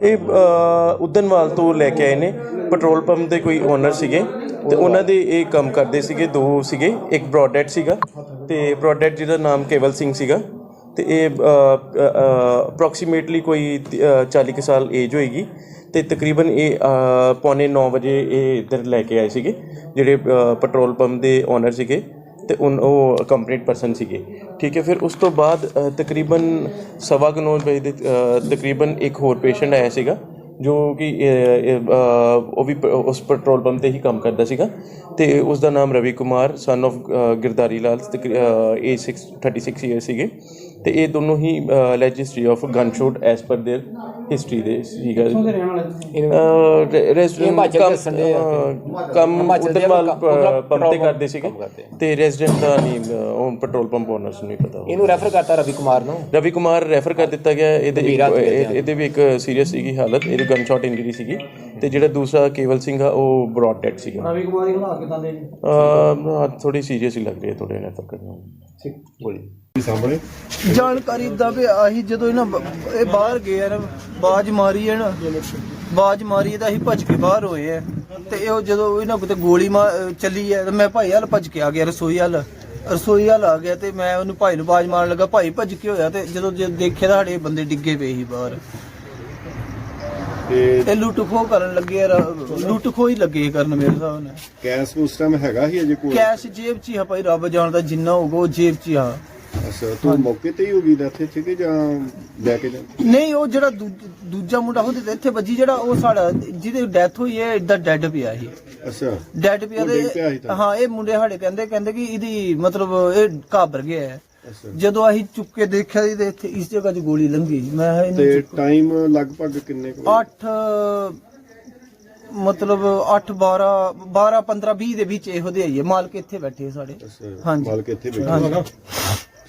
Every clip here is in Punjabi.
ਇਹ ਅ, ਉਦਨਵਾਲ ਤੋਂ ਲੈ ਕੇ ਆਏ ਨੇ। ਪੈਟਰੋਲ ਪੰਪ ਦੇ ਕੋਈ ਓਨਰ ਸੀਗੇ ਤੇ ਉਹਨਾਂ ਦੇ ਇਹ ਕੰਮ ਕਰਦੇ ਸੀਗੇ ਦੋ ਸੀਗੇ ਇੱਕ ਬ੍ਰੌਡਹੈਡ ਸੀਗਾ ਤੇ ਬ੍ਰੌਡਹੈਡ ਜਿਹਦਾ ਨਾਮ ਕੇਵਲ ਸਿੰਘ ਸੀਗਾ ਤੇ ਇਹ ਅਪਰੋਕਸੀਮੇਟਲੀ ਕੋਈ ਤ- 40 ਕੁ ਸਾਲ ਏਜ ਹੋਏਗੀ ਤੇ ਤਕਰੀਬਨ ਇਹ ਪੌਣੇ 9 ਵਜੇ ਇਹ ਇੱਧਰ ਲੈ ਕੇ ਆਏ ਸੀਗੇ ਜਿਹੜੇ ਪੈਟਰੋਲ ਪੰਪ ਦੇ ਓਨਰ ਸੀਗੇ। ਤੇ ਉਨ ਉਹ ਕੰਪਲੀਟ ਪਰਸਨ ਸੀਗੇ ਠੀਕ ਹੈ ਫਿਰ ਉਸ ਤੋਂ ਬਾਅਦ ਅ, ਤਕਰੀਬਨ ਸਵਾ ਕੁ ਨੌ ਵਜੇ ਦੇ ਅ, ਤਕਰੀਬਨ ਇੱਕ ਹੋਰ ਪੇਸ਼ੈਂਟ ਆਇਆ ਸੀਗਾ ਜੋ ਕਿ ਅ, ਅ, ਅ, ਉਹ ਵੀ ਪ- ਉਸ ਪੈਟਰੋਲ ਪੰਪ ਤੇ ਹੀ ਕੰਮ ਕਰਦਾ ਸੀਗਾ ਤੇ ਉਸ ਦਾ ਨਾਮ ਰਵੀ ਕੁਮਾਰ ਸਨ of ਗਿਰਦਾਰੀ ਲਾਲ ਏ 6 36 ਇਅਰ ਸੀਗੇ ਤੇ ਇਹ ਦੋਨੋਂ ਹੀ ਲੈਜ history of gun shoot as per their history ਦੇ ਸੀਗਾ ਰੈਜ਼ੀਡੈਂਟ ਕੰਮ ਕੰਮ ਉਦਰਵਾਲ ਪੰਪ ਤੇ ਕਰਦੇ ਸੀਗੇ। ਤੇ ਰੈਜ਼ੀਡੈਂਟ ਦਾ ਨਹੀਂ ਉਹ ਪੈਟਰੋਲ ਪੰਪ ਓਨਰਸ ਨੂੰ ਨਹੀਂ ਪਤਾ ਇਹਨੂੰ ਰੈਫਰ ਕਰਤਾ ਰਵੀ ਕੁਮਾਰ ਨੂੰ। ਰਵੀ ਕੁਮਾਰ ਰੈਫਰ ਕਰ ਦਿੱਤਾ ਗਿਆ। ਇਹਦੇ ਇਹਦੇ ਵੀ ਇੱਕ ਸੀਰੀਅਸ ਸੀਗੀ ਹਾਲਤ। ਇਹਦੀ ਗਨ ਸ਼ਾਟ ਇੰਜਰੀ ਸੀਗੀ। ਤੇ ਜਿਹੜਾ ਦੂਸਰਾ ਕੇਵਲ ਸਿੰਘ ਆ ਉਹ ਬ੍ਰੌਡ ਡੈਡ ਸੀਗਾ। ਰਵੀ ਕੁਮਾਰ ਦੀ ਹਾਲਾਤ ਕਿਦਾਂ ਦੇ ਨੇ? ਥੋੜੀ ਸੀਰੀਅਸ ਹੀ ਲੱਗ ਰਹੀ ਹੈ ਥੋੜੇ ਰੈਫਰ ਕਰਨਾ ਜਾਣਕਾਰੀ ਦਾ ਵੀ ਆਹੀ ਜਦੋਂ ਇਹਨਾਂ ਬ- ਇਹ ਬਾਹਰ ਗਏ ਆ ਨਾ ਬਾਜ ਮਾਰੀ ਹੈ ਨਾ ਬਾਜ ਮਾਰੀ ਤਾਂ ਅਸੀਂ ਭੱਜ ਕੇ ਬਾਹਰ ਹੋਏ ਆ। ਤੇ ਉਹ ਜਦੋਂ ਇਹਨਾਂ ਕੋਤੇ ਗੋਲੀ ਮਾਰ ਚੱਲੀ ਹੈ ਤੇ ਮੈਂ ਭਾਈ ਹਾਲ ਭੱਜ ਕੇ ਆ ਗਿਆ ਰਸੋਈ ਹਾਲ ਰਸੋਈ ਹਾਲ ਆ ਗਿਆ ਤੇ ਮੈਂ ਉਹਨੂੰ ਭਾਈ ਨੂੰ ਬਾਜ ਮਾਰਨ ਲੱਗਾ ਭਾਈ ਭੱਜ ਕੇ ਹੋਇਆ ਤੇ ਜਦੋਂ ਜੇ ਦੇਖਿਆ ਤਾਂ ਸਾਡੇ ਬੰਦੇ ਡਿੱਗੇ ਪਏ ਸੀ ਬਾਹਰ। ਤੇ ਤੇ ਲੁੱਟ ਖੋਹ ਕਰਨ ਲੱਗੇ ਆ ਰ- ਲੁੱਟ ਖੋਹ ਹੀ ਲੱਗੇ ਕਰਨ ਮੇਰੇ ਹਿਸਾਬ ਨਾਲ। ਕੈਸ਼ ਉਸ ਟਾਈਮ ਹੈਗਾ ਹੀ ਅਜੇ ਕੋਲ ਕੈਸ਼ ਜੇਬ 'ਚ ਹੀ ਆ ਭਾਈ ਰੱਬ ਜਾਣਦਾ ਜਿੰਨਾ ਹੋਊਗਾ ਉਹ ਜੇਬ 'ਚ ਹੀ ਆ। ਅੱਛਾ ਤੂੰ ਮੌਕੇ ਤੇ ਹੀ ਹੋ ਗਈ ਡੈਥ ਇੱਥੇ ਕਿ ਜਾਂ ਲੈ ਕੇ ਜਾ ਨਹੀਂ ਉਹ ਜਿਹੜਾ ਦੂਜ- ਦੂਜਾ ਮੁੰਡਾ ਉਹਦੇ ਤੇ ਇੱਥੇ ਵੱਜੀ ਜਿਹੜਾ ਉਹ ਸਾਡਾ ਜਿਹਦੀ ਡੈਥ ਹੋਈ ਹੈ ਇਦਾਂ ਡੈੱਡ ਪਿਆ ਸੀ। ਅੱਛਾ। ਡੈੱਡ ਪਿਆ ਉਹ ਡਿੱਗ ਪਿਆ ਸੀ ਤੇ? ਤਾਂ। ਹਾਂ ਇਹ ਮੁੰਡੇ ਸਾਡੇ ਕਹਿੰਦੇ ਕਹਿੰਦੇ ਕਿ ਇਹਦੀ ਮਤਲਬ ਇਹ ਘਾਬਰ ਗਿਆ ਹੈ। ਅੱਛਾ। ਜਦੋਂ ਅਸੀਂ ਚੁੱਕ ਕੇ ਦੇਖਿਆ ਤੇ ਇੱਥੇ ਇਸ ਜਗ੍ਹਾ 'ਚ ਗੋਲੀ ਲੰਗੀ ਮੈਂ ਕਿਹਾ ਤੇ ਇਹਨੂੰ ਟਾਈਮ ਲਗਭਗ ਕਿੰਨੇ ਕੁ 8 ਮਤਲਬ 8 12 12 15 20 ਦੇ ਵਿੱਚ ਇਹੋ ਦੇ ਆਈਏ ਮਾਲਕ ਇੱਥੇ ਬੈਠੇ ਸਾਡੇ। ਅੱਛਾ। ਹਾਂਜੀ। ਮਾਲਕ ਇੱਥੇ ਬੈਠੇ ਹਾਂਜੀ।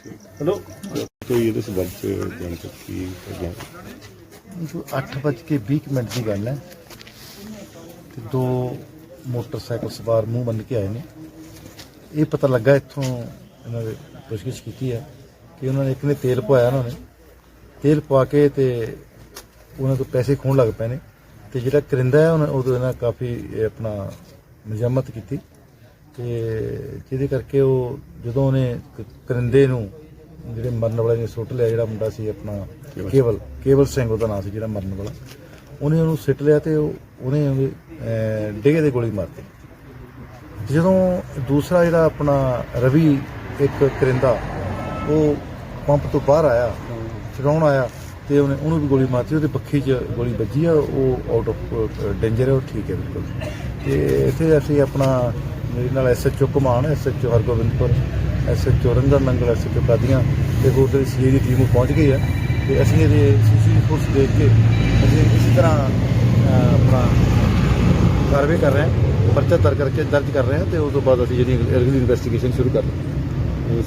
ਕੋਈ ਇਹਦੇ ਸੰਬੰਧ ਚ ਜਾਣਕਾਰੀ ਕੀ ਜੋ 8:20 ਮਿੰਟ ਦੀ ਗੱਲ ਹੈ ਤੇ ਦੋ ਮੋਟਰਸਾਈਕਲ ਸਵਾਰ ਮੂੰਹ ਬੰਨ ਕੇ ਆਏ ਨੇ। ਇਹ ਪਤਾ ਲੱਗਾ ਇੱਥੋਂ ਇਹਨਾਂ ਨੇ ਪੁੱਛਗਿੱਛ ਕੀਤੀ ਹੈ ਕਿ ਉਹਨਾਂ ਨੇ ਇੱਕ ਨੇ ਤੇਲ ਪਵਾਇਆ ਉਹਨਾਂ। ਨੇ ਤੇਲ ਪਵਾ ਕੇ ਤੇ ਉਹਨਾਂ ਤੋਂ ਪੈਸੇ ਖੋਣ ਲੱਗ ਪਏ ਨੇ। ਤੇ ਜਿਹੜਾ ਕਰਿੰਦਾ ਹੈ ਉਹਨਾਂ ਉਹਦੇ ਨਾਲ ਕਾਫੀ ਆਪਣਾ ਮਜ਼ਮਤ ਕੀਤੀ। ਤੇ ਜਿਹਦੇ ਕਰਕੇ ਉਹ ਜਦੋਂ ਉਹਨੇ ਕ- ਕਰਿੰਦੇ ਨੂੰ ਜਿਹੜੇ ਮਰਨ ਵਾਲੇ ਨੇ ਸੁੱਟ ਲਿਆ ਜਿਹੜਾ ਮੁੰਡਾ ਸੀ ਆਪਣਾ ਕੇਵਲ ਕੇਵਲ ਸਿੰਘ ਉਹਦਾ ਨਾਮ ਸੀ ਜਿਹੜਾ ਮਰਨ ਵਾਲਾ ਉਹਨੇ ਉਹਨੂੰ ਸਿੱਟ ਲਿਆ ਤੇ ਉਹ ਉਹਨੇ ਉਹਦੇ ਅਹ, ਡੇਗੇ ਦੇ ਗੋਲੀ ਮਾਰਤੀ ਜਦੋਂ ਦੂਸਰਾ ਜਿਹੜਾ ਆਪਣਾ ਰਵੀ ਇੱਕ ਕਰਿੰਦਾ ਉਹ ਪੰਪ ਤੋਂ ਬਾਹਰ ਆਇਆ ਛਡਾਉਣ ਆਇਆ ਤੇ ਉਹਨੇ ਉਹਨੂੰ ਵੀ ਗੋਲੀ ਮਾਰਤੀ ਉਹਦੇ ਬੱਖੀ 'ਚ ਗੋਲੀ ਵੱਜੀ ਆ ਉਹ ਆਊਟ ਆਫ ਡੇਂਜਰ ਹੈ ਉਹ ਠੀਕ ਹੈ ਬਿਲਕੁਲ। ਤੇ ਇੱਥੇ ਅਸੀਂ ਆਪਣਾ ਮੇਰੇ ਨਾਲ ਐਸਐਚਓ ਕਮਾਨ SHO Hargobindpur SHO Rangan Nangal SHO Qadian ਤੇ ਹੋਰ ਜਿਹੜੀ ਸੀਏ ਦੀ ਟੀਮ ਪਹੁੰਚ ਗਈ ਹੈ। ਤੇ ਅਸੀਂ ਇਹਦੇ ਸੀਸੀ ਫੋਰਸ ਦੇਖ ਕੇ ਅਸੀਂ ਇਸੇ ਤਰ੍ਹਾਂ ਆਪਣਾ ਕਾਰਵਾਈ ਕਰ ਰਹੇ ਹਾਂ, ਪਰਚਾ ਦਰਜ ਕਰਕੇ ਦਰਜ ਕਰ ਰਹੇ ਹਾਂ ਤੇ ਉਸ ਤੋਂ ਬਾਅਦ ਅਸੀਂ ਜਿਹੜੀ ਅਗਲੀ ਇਨਵੈਸਟੀਗੇਸ਼ਨ ਸ਼ੁਰੂ ਕਰ ਰਹੇ ਹਾਂ।